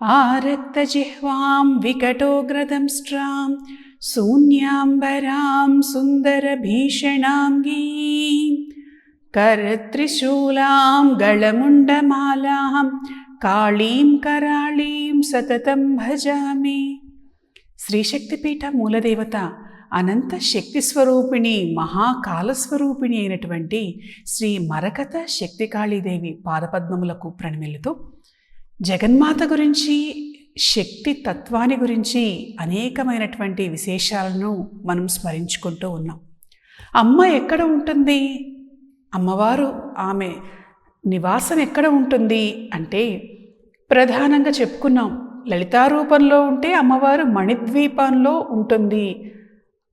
आरक्तजिह्वां विकटोग्रदंष्ट्रां शून्याम्बरां सुन्दरभीषणाङ्गीं करत्रिशूलां गळमुण्डमालां काळीं कराळीं सततं भजामि। శ్రీశక్తిపీఠ మూలదేవత అనంత శక్తి స్వరూపిణి మహాకాలస్వరూపిణి అయినటువంటి శ్రీ మరకత శక్తికాళీదేవి పాదపద్మములకు ప్రణమిల్లుతూ జగన్మాత గురించి శక్తి తత్వాన్ని గురించి అనేకమైనటువంటి విశేషాలను మనం స్మరించుకుంటూ ఉన్నాం. అమ్మ ఎక్కడ ఉంటుంది? అమ్మవారు ఆమె నివాసం ఎక్కడ ఉంటుంది? అంటే ప్రధానంగా చెప్పుకున్నాం. లలితారూపంలో ఉంటే అమ్మవారు మణిద్వీపంలో ఉంటుంది.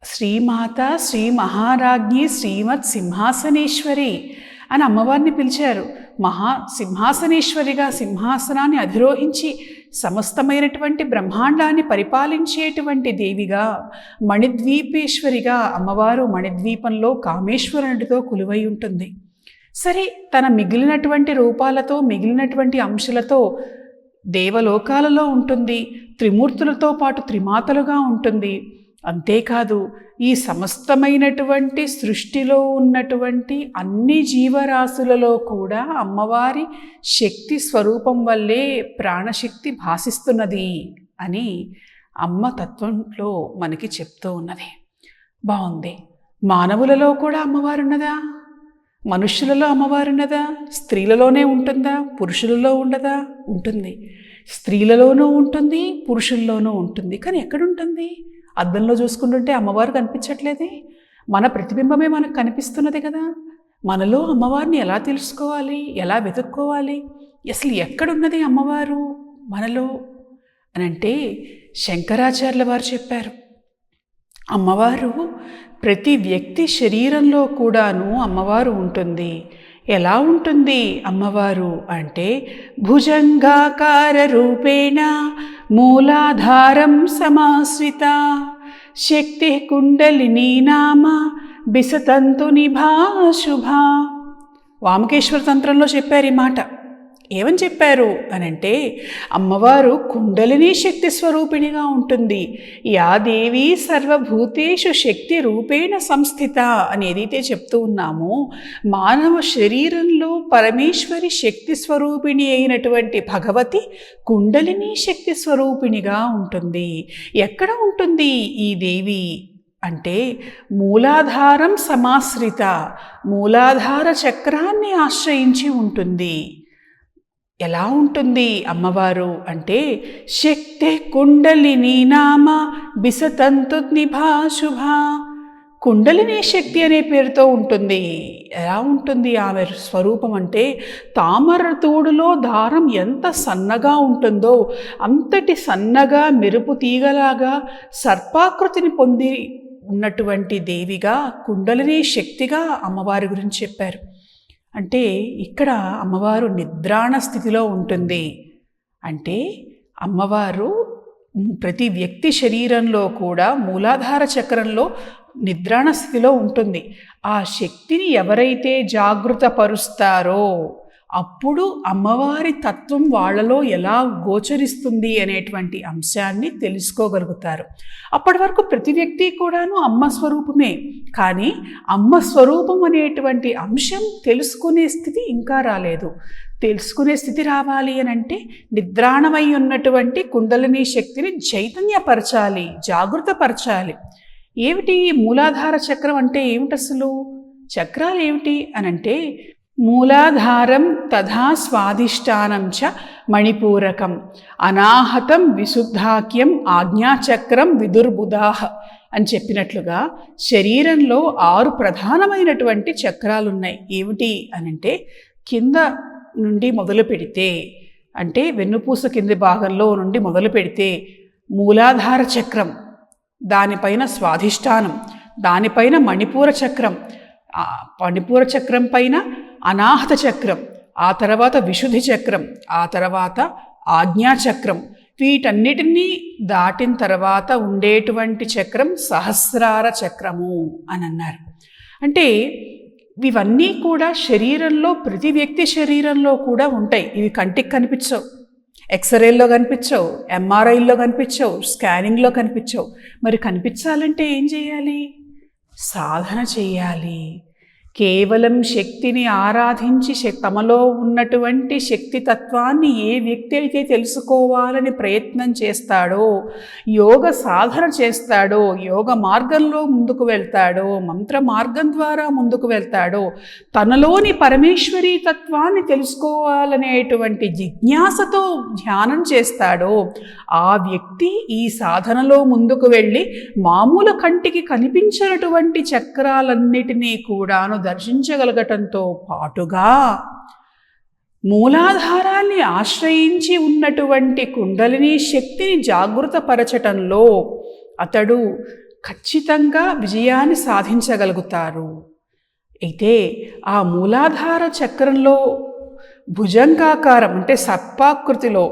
శ్రీమాత శ్రీ మహారాజ్ఞి శ్రీమత్ సింహాసనేశ్వరి అని అమ్మవారిని పిలిచారు. మహా సింహాసనేశ్వరిగా సింహాసనాన్ని అధిరోహించి సమస్తమైనటువంటి బ్రహ్మాండాన్ని పరిపాలించేటువంటి దేవిగా మణిద్వీపేశ్వరిగా అమ్మవారు మణిద్వీపంలో కామేశ్వరునితో కొలువై ఉంటుంది. సరే తన మిగిలినటువంటి రూపాలతో మిగిలినటువంటి అంశాలతో దేవలోకాలలో ఉంటుంది త్రిమూర్తులతో పాటు త్రిమాతలుగా ఉంటుంది. అంతేకాదు ఈ సమస్తమైనటువంటి సృష్టిలో ఉన్నటువంటి అన్ని జీవరాశులలో కూడా అమ్మవారి శక్తి స్వరూపం వల్లే ప్రాణశక్తి భాసిస్తున్నది అని అమ్మ తత్వంలో మనకి చెప్తూ ఉన్నది. బాగుంది మానవులలో కూడా అమ్మవారు ఉన్నదా మనుష్యులలో అమ్మవారు ఉన్నదా స్త్రీలలోనే ఉంటుందా? పురుషులలో ఉండదా? ఉంటుంది. స్త్రీలలోనూ ఉంటుంది పురుషుల్లోనూ ఉంటుంది. కానీ ఎక్కడుంటుంది? అద్దంలో చూసుకుంటుంటే అమ్మవారు కనిపించట్లేదే. మన ప్రతిబింబమే మనకు కనిపిస్తున్నది కదా. మనలో అమ్మవారిని ఎలా తెలుసుకోవాలి? ఎలా వెతుక్కోవాలి? అసలు ఎక్కడున్నది అమ్మవారు మనలో? అని అంటే శంకరాచార్యుల వారు చెప్పారు. అమ్మవారు ప్రతి వ్యక్తి శరీరంలో కూడాను అమ్మవారు ఉంటుంది. ఎలా ఉంటుంది అమ్మవారు? అంటే భుజంగాకార రూపేణ మూలాధారం సమాశ్రిత. శక్తి కుండలిని నామ బిసతంతునిభా నిభాశుభ వామకేశ్వర తంత్రంలో చెప్పారు ఈ మాట. ఏమని చెప్పారు? అని అంటే అమ్మవారు కుండలిని శక్తి స్వరూపిణిగా ఉంటుంది. యా దేవి సర్వభూతేషు శక్తి రూపేణ సంస్థిత అని ఏదైతే చెప్తూ ఉన్నామో మానవ శరీరంలో పరమేశ్వరి శక్తి స్వరూపిణి అయినటువంటి భగవతి కుండలిని శక్తి స్వరూపిణిగా ఉంటుంది. ఎక్కడ ఉంటుంది ఈ దేవి? అంటే మూలాధారం సమాశ్రిత మూలాధార చక్రాన్ని ఆశ్రయించి ఉంటుంది. ఎలా ఉంటుంది అమ్మవారు అంటే శక్తి కుండలిని నామ బిసతంతు నిభాశుభ కుండలిని శక్తి అనే పేరుతో ఉంటుంది. ఎలా ఉంటుంది ఆమె స్వరూపం అంటే తామర తోడులో దారం ఎంత సన్నగా ఉంటుందో అంతటి సన్నగా మెరుపు తీగలాగా సర్పాకృతిని పొంది ఉన్నటువంటి దేవిగా కుండలిని శక్తిగా అమ్మవారి గురించి చెప్పారు. అంటే ఇక్కడ అమ్మవారు నిద్రాణ స్థితిలో ఉంటుంది. అంటే అమ్మవారు ప్రతి వ్యక్తి శరీరంలో కూడా మూలాధార చక్రంలో నిద్రాణ స్థితిలో ఉంటుంది. ఆ శక్తిని ఎవరైతే జాగృతపరుస్తారో అప్పుడు అమ్మవారి తత్వం వాళ్ళలో ఎలా గోచరిస్తుంది అనేటువంటి అంశాన్ని తెలుసుకోగలుగుతారు. అప్పటి వరకు ప్రతి వ్యక్తి కూడాను అమ్మ స్వరూపమే. కానీ అమ్మ స్వరూపం అనేటువంటి అంశం తెలుసుకునే స్థితి ఇంకా రాలేదు. తెలుసుకునే స్థితి రావాలి అని అంటే నిద్రాణమై ఉన్నటువంటి కుండలిని శక్తిని చైతన్యపరచాలి జాగృతపరచాలి. ఏమిటి మూలాధార చక్రం అంటే ఏమిటి అసలు? చక్రాలు ఏమిటి అని అంటే మూలాధారం తథా స్వాధిష్టానం చ మణిపూరకం. అనాహతం విశుద్ధాఖ్యం ఆజ్ఞాచక్రం విదుర్బుధాహ అని చెప్పినట్లుగా శరీరంలో ఆరు ప్రధానమైనటువంటి చక్రాలు ఉన్నాయి ఏమిటి అనంటే కింద నుండి మొదలు పెడితే అంటే వెన్నుపూస కింది భాగంలో నుండి మొదలు పెడితే మూలాధార చక్రం దానిపైన స్వాధిష్టానం దానిపైన మణిపూర చక్రం మణిపూర చక్రం పైన అనాహత చక్రం ఆ తర్వాత విశుద్ధి చక్రం ఆ తర్వాత ఆజ్ఞా చక్రం. వీటన్నిటినీ దాటిన తర్వాత ఉండేటువంటి చక్రం సహస్రార చక్రము అని అన్నారు అంటే ఇవన్నీ కూడా శరీరంలో ప్రతి వ్యక్తి శరీరంలో కూడా ఉంటాయి. ఇవి కంటికి కనిపించవు. ఎక్స్రేల్లో కనిపించవు ఎంఆర్ఐల్లో కనిపించవు స్కానింగ్లో కనిపించవు. మరి కనిపించాలంటే ఏం చేయాలి? సాధన చేయాలి. కేవలం శక్తిని ఆరాధించి తమలో ఉన్నటువంటి శక్తి తత్వాన్ని ఏ వ్యక్తి అయితే తెలుసుకోవాలని ప్రయత్నం చేస్తాడో యోగ సాధన చేస్తాడో యోగ మార్గంలో ముందుకు వెళ్తాడో మంత్ర మార్గం ద్వారా ముందుకు వెళ్తాడో తనలోని పరమేశ్వరీ తత్వాన్ని తెలుసుకోవాలనేటువంటి జిజ్ఞాసతో ధ్యానం చేస్తాడో ఆ వ్యక్తి ఈ సాధనలో ముందుకు వెళ్ళి మామూలు కంటికి కనిపించినటువంటి చక్రాలన్నిటినీ కూడాను దర్శించగలగటంతో పాటుగా మూలాధారాన్ని ఆశ్రయించి ఉన్నటువంటి కుండలిని శక్తిని జాగృతపరచటంలో అతడు ఖచ్చితంగా విజయాన్ని సాధించగలుగుతారు. అయితే ఆ మూలాధార చక్రంలో భుజంగాకారం అంటే సర్పాకృతిలో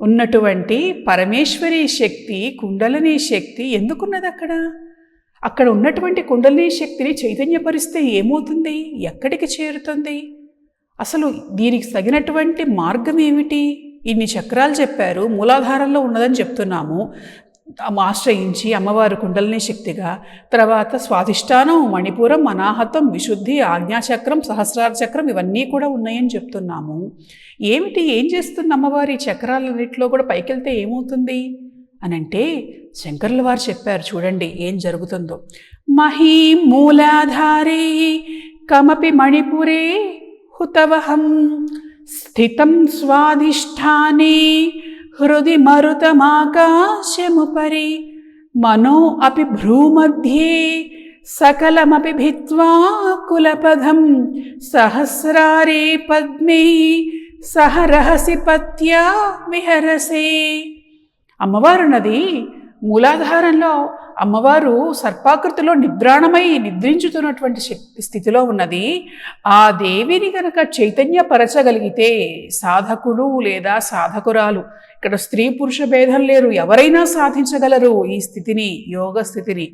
ఉన్నటువంటి పరమేశ్వరి శక్తి కుండలిని శక్తి ఎందుకున్నది అక్కడ అక్కడ ఉన్నటువంటి కుండలిని శక్తిని చైతన్యపరిస్తే ఏమవుతుంది? ఎక్కడికి చేరుతుంది? అసలు దీనికి తగినటువంటి మార్గం ఏమిటి? ఇన్ని చక్రాలు చెప్పారు మూలాధారంలో ఉన్నదని చెప్తున్నాము. ఆశ్రయించి అమ్మవారు కుండలిని శక్తిగా తర్వాత స్వాధిష్టానం మణిపురం అనాహతం విశుద్ధి ఆజ్ఞాచక్రం సహస్రార చక్రం ఇవన్నీ కూడా ఉన్నాయని చెప్తున్నాము. ఏమిటి? ఏం చేస్తుంది అమ్మవారి చక్రాలన్నింటిలో కూడా పైకెళ్తే ఏమవుతుంది? అని అంటే వారు చెప్పారు చూడండి ఏం జరుగుతుందో. మహీ మూలాధారే కమపి మణిపురే హుతవహం స్థితం స్వాధిష్టానే హృది మరుతమాకాశముపరి మనో అపి భ్రూమధ్యే సకలమపి భిత్వా కులపదం సహస్రారే పద్మే సహ రహసి పత్యా విహరసే. అమ్మవారు నది మూలాధారంలో అమ్మవారు సర్పాకృతిలో నిద్రాణమై నిద్రించుతున్నటువంటి శక్తి స్థితిలో ఉన్నది. ఆ దేవిని కనుక చైతన్యపరచగలిగితే సాధకుడు లేదా సాధకురాలు ఇక్కడ స్త్రీ పురుష భేదం లేరు ఎవరైనా సాధించగలరు ఈ స్థితిని యోగ స్థితిని.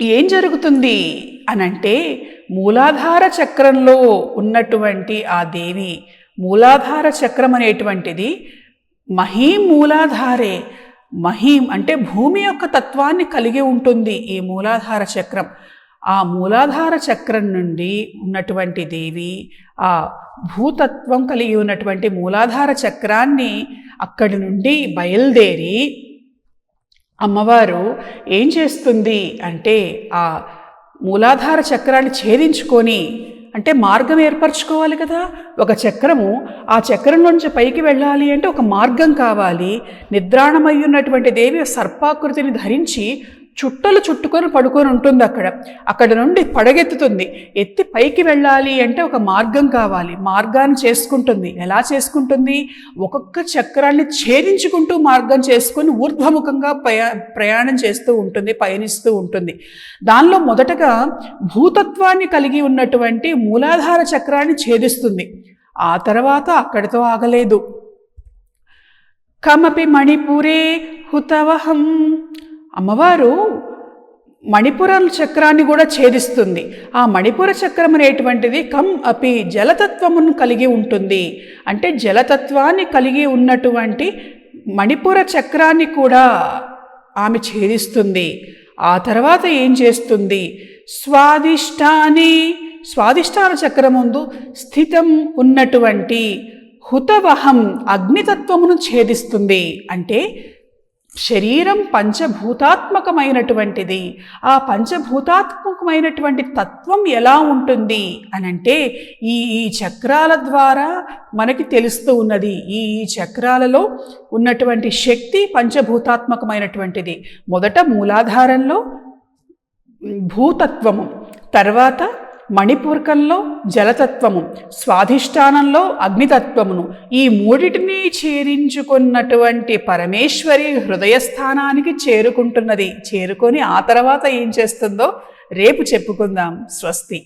ఏం జరుగుతుంది అనంటే మూలాధార చక్రంలో ఉన్నటువంటి ఆ దేవి మూలాధార చక్రం అనేటువంటిది మహీం మూలాధారే మహీం అంటే భూమి యొక్క తత్వాన్ని కలిగి ఉంటుంది ఈ మూలాధార చక్రం. ఆ మూలాధార చక్రం నుండి ఉన్నటువంటి దేవి ఆ భూతత్వం కలిగి ఉన్నటువంటి మూలాధార చక్రాన్ని అక్కడి నుండి బయలుదేరి అమ్మవారు ఏం చేస్తుంది అంటే ఆ మూలాధార చక్రాన్ని ఛేదించుకొని అంటే మార్గం ఏర్పరచుకోవాలి కదా. ఒక చక్రము ఆ చక్రం నుంచి పైకి వెళ్ళాలి అంటే ఒక మార్గం కావాలి. నిద్రాణమై ఉన్నటువంటి దేవి సర్పాకృతిని ధరించి చుట్టలు చుట్టుకొని పడుకొని ఉంటుంది అక్కడ. అక్కడ నుండి పడగెత్తుతుంది. ఎత్తి పైకి వెళ్ళాలి అంటే ఒక మార్గం కావాలి. మార్గాన్ని చేసుకుంటుంది. ఎలా చేసుకుంటుంది? ఒక్కొక్క చక్రాన్ని ఛేదించుకుంటూ మార్గం చేసుకొని ఊర్ధ్వముఖంగా ప్రయా ప్రయాణం చేస్తూ ఉంటుంది పయనిస్తూ ఉంటుంది. దానిలో మొదటగా భూతత్వాన్ని కలిగి ఉన్నటువంటి మూలాధార చక్రాన్ని ఛేదిస్తుంది. ఆ తర్వాత అక్కడితో ఆగలేదు. కమపి మణిపూరే హుతవహం అమ్మవారు మణిపుర చక్రాన్ని కూడా ఛేదిస్తుంది. ఆ మణిపుర చక్రం అనేటువంటిది కమ్ అపి జలతత్వమును కలిగి ఉంటుంది. అంటే జలతత్వాన్ని కలిగి ఉన్నటువంటి మణిపుర చక్రాన్ని కూడా ఆమె ఛేదిస్తుంది. ఆ తర్వాత ఏం చేస్తుంది? స్వాదిష్టాని స్వాదిష్టాన చక్రముందు స్థితం ఉన్నటువంటి హుతవహం అగ్నితత్వమును ఛేదిస్తుంది. అంటే శరీరం పంచభూతాత్మకమైనటువంటిది. ఆ పంచభూతాత్మకమైనటువంటి తత్వం ఎలా ఉంటుంది? అనంటే ఈ ఈ చక్రాల ద్వారా మనకి తెలుస్తూ ఉన్నది. ఈ ఈ చక్రాలలో ఉన్నటువంటి శక్తి పంచభూతాత్మకమైనటువంటిది. మొదట మూలాధారంలో భూతత్వము తర్వాత మణిపూర్కంలో జలతత్వము స్వాధిష్టానంలో అగ్నితత్వమును ఈ మూడిటిని చేరించుకున్నటువంటి పరమేశ్వరి హృదయస్థానానికి చేరుకుంటున్నది. చేరుకొని ఆ తర్వాత ఏం చేస్తుందో రేపు చెప్పుకుందాం. స్వస్తి.